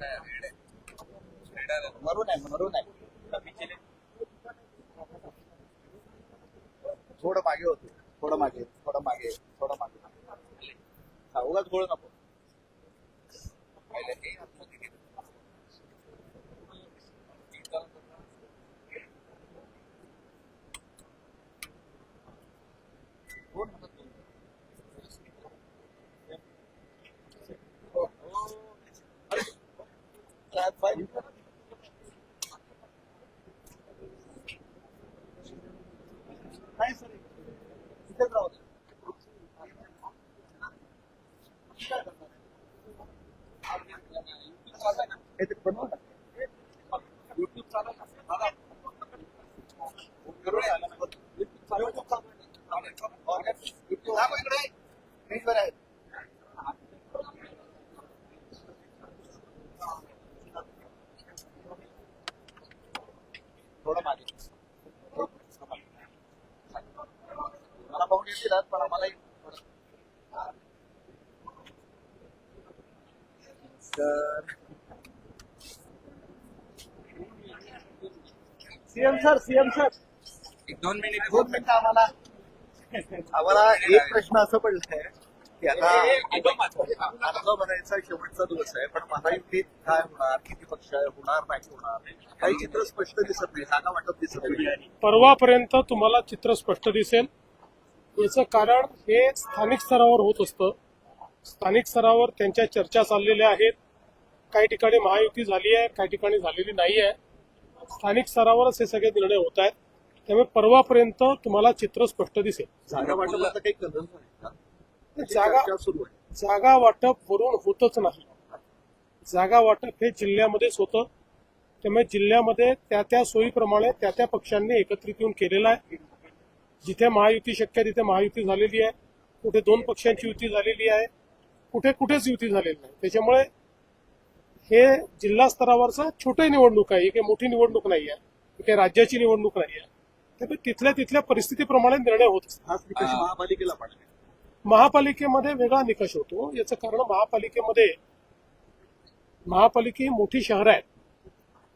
रस्ता रेड आहे रेड आहे मरून आहे. मरून आहे थोडं मागे होते. थोडं मागे थोडं मागे थोडं मागे. हा, उगाच गोळ नको पहिले हे आतमध्ये गेलं. कोण म्हणत नाही? हो, हो. अरे, काय पाहिजे? नाही सर इथेच राहू दे. काय करणार आहे? हे ते बनवा ना. YouTube चालू आहे ना? दादा. करू नये. YouTube चालू आहे ना? YouTube दाखव इकडे. मीटवर आहे. थोडं मागे. मला पाहून येतील पण थोडं- सीएम सर सीएम सर. एक दोन मिनिट. दोन मिनिटं आम्हाला आम्हाला एक प्रश्न असं पडलाय की आता अर्ज भरायचा शेवटचा दिवस आहे पण महायुतीत काय होणार किती पक्ष आहे होणार नाही होणार काही चित्र स्पष्ट दिसत नाही जागा वाटप दिसत नाही. परवापर्यंत तुम्हाला चित्र स्पष्ट दिसेल. याचं कारण हे स्थानिक स्तरावर होत असतं. स्थानिक स्तरावर त्यांच्या चर्चा चाललेल्या आहेत. काही ठिकाणी महायुती झाली आहे काही ठिकाणी झालेली नाही आहे. स्थानिक स्तरावरच हे सगळे निर्णय होत आहेत. त्यामुळे परवापर्यंत तुम्हाला चित्र स्पष्ट दिसेल. जागा काही नाही का? जागा चर्चा सुरू आहे. जागा वाटप वरून होतच नाही. जागा वाटप हे जिल्ह्यामध्येच होतं. त्यामुळे जिल्ह्यामध्ये त्या त्या सोयीप्रमाणे त्या त्या पक्षांनी एकत्रित येऊन केलेलं आहे. जिथे महायुती शक्य तिथे महायुती झालेली आहे. कुठे दोन पक्षांची युती झालेली आहे. कुठे कुठेच युती झालेली नाही. त्याच्यामुळे हे जिल्हा स्तरावरचं छोटी निवडणूक आहे. ही काही मोठी निवडणूक नाही आहे ही काही राज्याची निवडणूक नाही आहे त्यामुळे तिथल्या तिथल्या परिस्थितीप्रमाणे निर्णय होत असतात. हाच निकष. महापालिकेला महापालिकेमध्ये वेगळा निकष होतो. याचं कारण महापालिकेमध्ये महापालिका ही मोठी शहरं आहेत.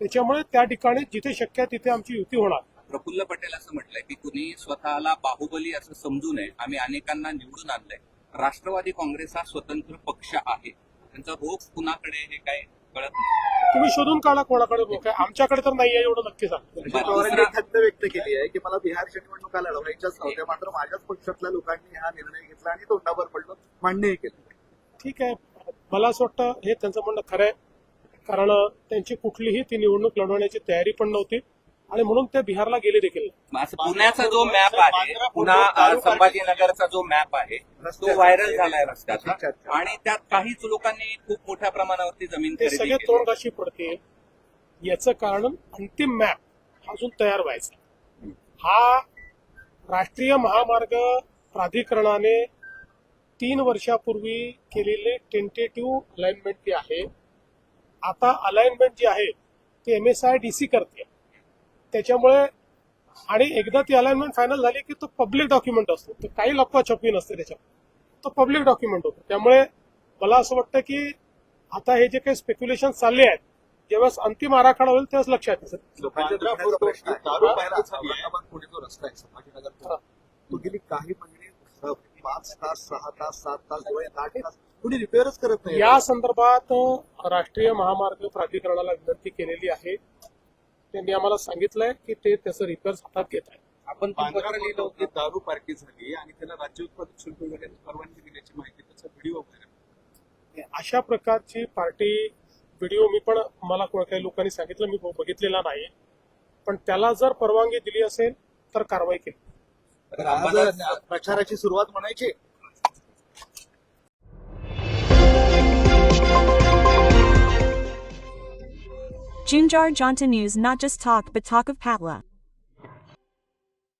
त्याच्यामुळे त्या ठिकाणी जिथे शक्य आहे तिथे आमची युती होणार. प्रफुल्ल पटेल असं म्हटलंय की कुणी स्वतःला बाहुबली असं समजू नये. आम्ही अनेकांना निवडून आणलंय. राष्ट्रवादी काँग्रेस हा स्वतंत्र पक्ष आहे. त्यांचा रोख कुणाकडे हे काय? कळत नाही. तुम्ही शोधून काढा कोणाकडे लोक आहे. आमच्याकडे तर नाही आहे एवढं नक्की सांग. अजित पवारांनी एक खंत व्यक्त केली आहे की मला बिहारच्या निवडणुका लढवायच्याच नव्हत्या मात्र माझ्याच पक्षातल्या लोकांनी हा निर्णय घेतला आणि तोंडावर पडलं. मान्यही केलं. ठीक आहे. मला असं वाटतं हे त्यांचं म्हणणं खरं आहे. कारण त्यांची कुठलीही ती निवडणूक लढवण्याची तयारी पण नव्हती. आणि म्हणून ते बिहारला गेले देखील. असं पुण्याचा जो मॅप आहे पुन्हा संभाजीनगरचा जो मॅप आहे तो व्हायरल झालाय रस्त्याचा. आणि त्यात काहीच लोकांनी खूप मोठ्या प्रमाणावरती जमीन ते सगळे केली. तोंडगाशी पडतील याचं कारण अंतिम मॅप अजून तयार व्हायचा. हा राष्ट्रीय महामार्ग प्राधिकरणाने तीन वर्षापूर्वी केलेले टेंटेटिव्ह अलाइनमेंट ती आहे आता अलाइनमेंट जी आहे ती M S I D C करते. त्याच्यामुळे आणि एकदा ती अलाइनमेंट फायनल झाली की तो पब्लिक डॉक्युमेंट असतो. तर काही लपवा छपवी नसते त्याच्यात. तो पब्लिक डॉक्युमेंट होतो. त्यामुळे मला असं वाटतं की आता हे जे काही स्पेक्युलेशन चालले आहेत जेव्हा अंतिम आराखडा होईल तेव्हाच लक्षात तो. गेली काही महिने स- पाच तास सहा तास सात तास कुणी रिपेअरच करत नाही. या संदर्भात राष्ट्रीय महामार्ग प्राधिकरणाला विनंती केलेली आहे. त्यांनी आम्हाला सांगितलंय की ते त्याचं रिपेअर्स हातात घेत आहेत. आपण पत्र लिहिलं होतं दारू पार्टी झाली आणि त्याला राज्य उत्पादित शुल्क वगैरे परवानगी दिल्याची माहिती त्याचा व्हिडिओ वगैरे. अशा प्रकारची पार्टी व्हिडिओ मी पण मला को- काही लोकांनी सांगितलं मी बघितलेला नाही. पण त्याला जर परवानगी दिली असेल तर कारवाई केली. प्रचाराची सुरुवात म्हणायची Junjar Jonta News not just talk but talk of Patla.